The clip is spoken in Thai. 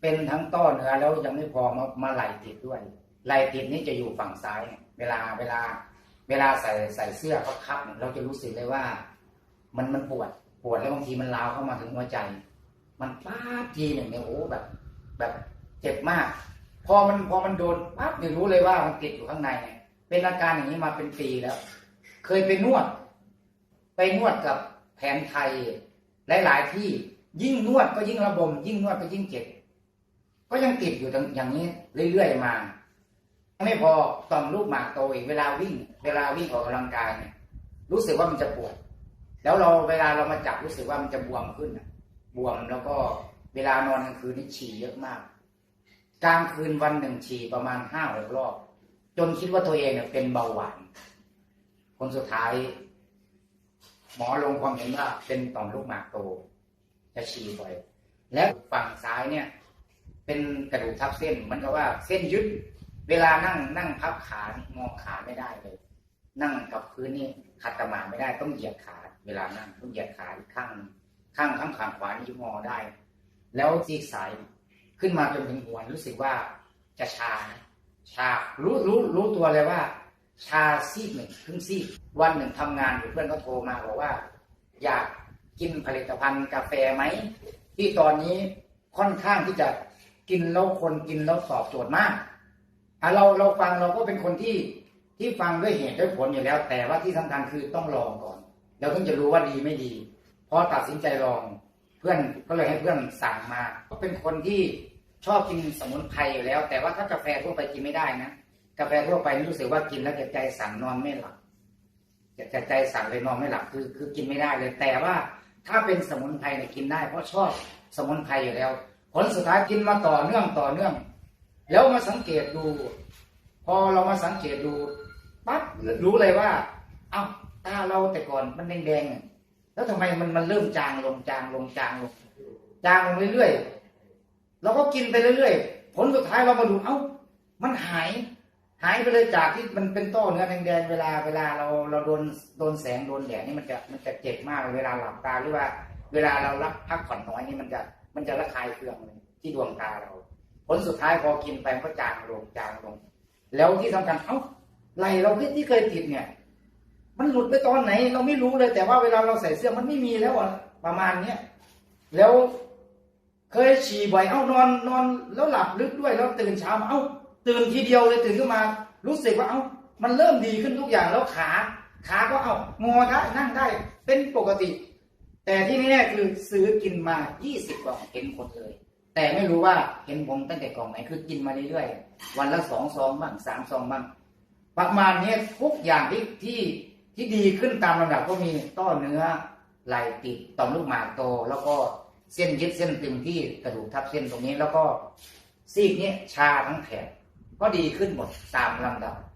เป็นทั้งต้อเนื้อแล้วยังไม่พอมามาไหลติดด้วยไหลติดนี่จะอยู่ฝั่งซ้าย เวลาเวลา เวลาใส่ใส่เสื้อเขาคับเราจะรู้สึกเลยว่า มันมันปวดปวดแล้วบางทีมันลาวเข้ามาถึงหัวใจ มันป้าบทีหนึ่งเนี่ยโอ้แบบ แบบเจ็บมาก พอมันพอมันโดนปั๊บเนี่ยรู้เลยว่ามันติดอยู่ข้างในเนี่ยเป็นอาการอย่างนี้มาเป็นปีแล้ว เคยไปนวด ไปนวดกับแผนไทย หลาย ๆ ที่ยิ่งนวดก็ยิ่งระบม ยิ่งนวดก็ยิ่งเจ็บ ก็ยังติดอยู่อย่างนี้เรื่อยๆมา ไม่พอต่อมลูกหมากโตอีกเวลาวิ่ง เวลาวิ่งออกกำลังกายเนี่ยรู้สึกว่ามันจะปวด แล้วเราเวลาเรามาจับรู้สึกว่ามันจะบวมขึ้นบวมแล้วก็เวลานอนกลางคืนนี่ฉี่เยอะมาก กลางคืนวันหนึ่งฉี่ประมาณห้าหกรอบ จนคิดว่าตัวเองเนี่ยเป็นเบาหวาน คนสุดท้าย หมอลงความเห็นว่าเป็นต่อมลูกหมากโตจะฉี่บ่อย และฝั่งซ้ายเนี่ย เป็นกระดูกทับเส้นเหมันก็ว่าเส้นยึด เวลานั่งนั่งพับขางอขาไม่ได้เลย นั่งกับพื้นนี่ขัดสมาไม่ได้ต้องเหยียดขา เวลานั่งต้องเหยียดขาอีกข้างข้างข้างขางขวานี่งอได้ แล้วซีกสายขึ้นมาจนถึงหัวรู้สึกว่าจะชา ชารู้รู้รู้ตัวเลยว่า ชาซีกหนึ่งครึ่งซีกวันหนึ่งทำงานอยู่เพื่อนก็โทรมาบอกว่า อยากกินผลิตภัณฑ์กาแฟไหมที่ตอนนี้ค่อนข้างที่จะ กินแล้วคนกินแล้วตอบโจทย์มากอะเราเราฟังเราก็เป็นคนที่ที่ฟังด้วยเหตุด้วยผลอยู่แล้ว แต่ว่าที่สำคัญคือต้องลองก่อนเราถึงจะรู้ว่าดีไม่ดีพอตัดสินใจลองเพื่อนก็เลยให้เพื่อนสั่งมา ก็เป็นคนที่ชอบกินสมุนไพรอยู่แล้ว แต่ว่าถ้ากาแฟทั่วไปกินไม่ได้นะกาแฟทั่วไปรู้สึกว่ากินแล้วจะใจสั่นนอนไม่หลับจะใจสั่นเลยนอนไม่หลับคือ คือกินไม่ได้เลย แต่ว่าถ้าเป็นสมุนไพรเนี่ยกินได้ เพราะชอบสมุนไพรอยู่แล้ว ผลสุดท้ายกินมาต่อเนื่องต่อเนื่อง แล้วมาสังเกตดู พอเรามาสังเกตดูปั๊บรู้เลยว่า เอ้าตาเราแต่ก่อนมันแดงๆแล้วทำไมมันมันเริ่มจางลงจางลงจางลงจางลงเรื่อยๆเราก็กินไปเรื่อยๆผลสุดท้ายเรามาดูเอ้า มันหาย หายไปเลยจากที่มันเป็นต้อเนื้อแดงๆเวลาเวลาเราเราโดนโดนแสงโดนแดดนี่มันจะมันจะเจ็บมากเวลาหลับตาหรือว่า เวลาเรารับพักผ่อนน้อยนี่มันจะ มันจะระคายเคืองเลยที่ดวงตาเรา ผลสุดท้ายพอกินไปก็จางลงจางลง แล้วที่สำคัญเอ้าไหลเราที่ที่เคยติดเนี่ย มันหลุดไปตอนไหน เราไม่รู้เลย แต่ว่าเวลาเราใส่เสื้อมันไม่มีแล้วอะประมาณเนี้ยแล้วเคยฉี่บ่อยเอ้านอนนอนแล้วหลับลึกด้วยแล้วตื่นเช้ามาเอ้าตื่นทีเดียวเลยตื่นขึ้นมา รู้สึกว่าเอ้ามันเริ่มดีขึ้นทุกอย่างแล้วขาขาก็เอ้างอได้นั่งได้ เป็นปกติ แต่ที่แน่ๆคือซื้อกินมา 20 กล่องเห็นผลเลย แต่ไม่รู้ว่าเห็นผมตั้งแต่กล่องไหนคือกินมาเรื่อยๆ วันละสองซองบ้างสามซองบ้าง ประมาณนี้ทุกอย่างที่ที่ที่ดีขึ้นตามลำดับก็มีต้อเนื้อไหลติดต่อมลูกหมากโต แล้วก็เส้นยึดเส้นตึงที่กระดูกทับเส้นตรงนี้ แล้วก็ซีกนี้ชาทั้งแถบก็ดีขึ้นหมดตามลำดับ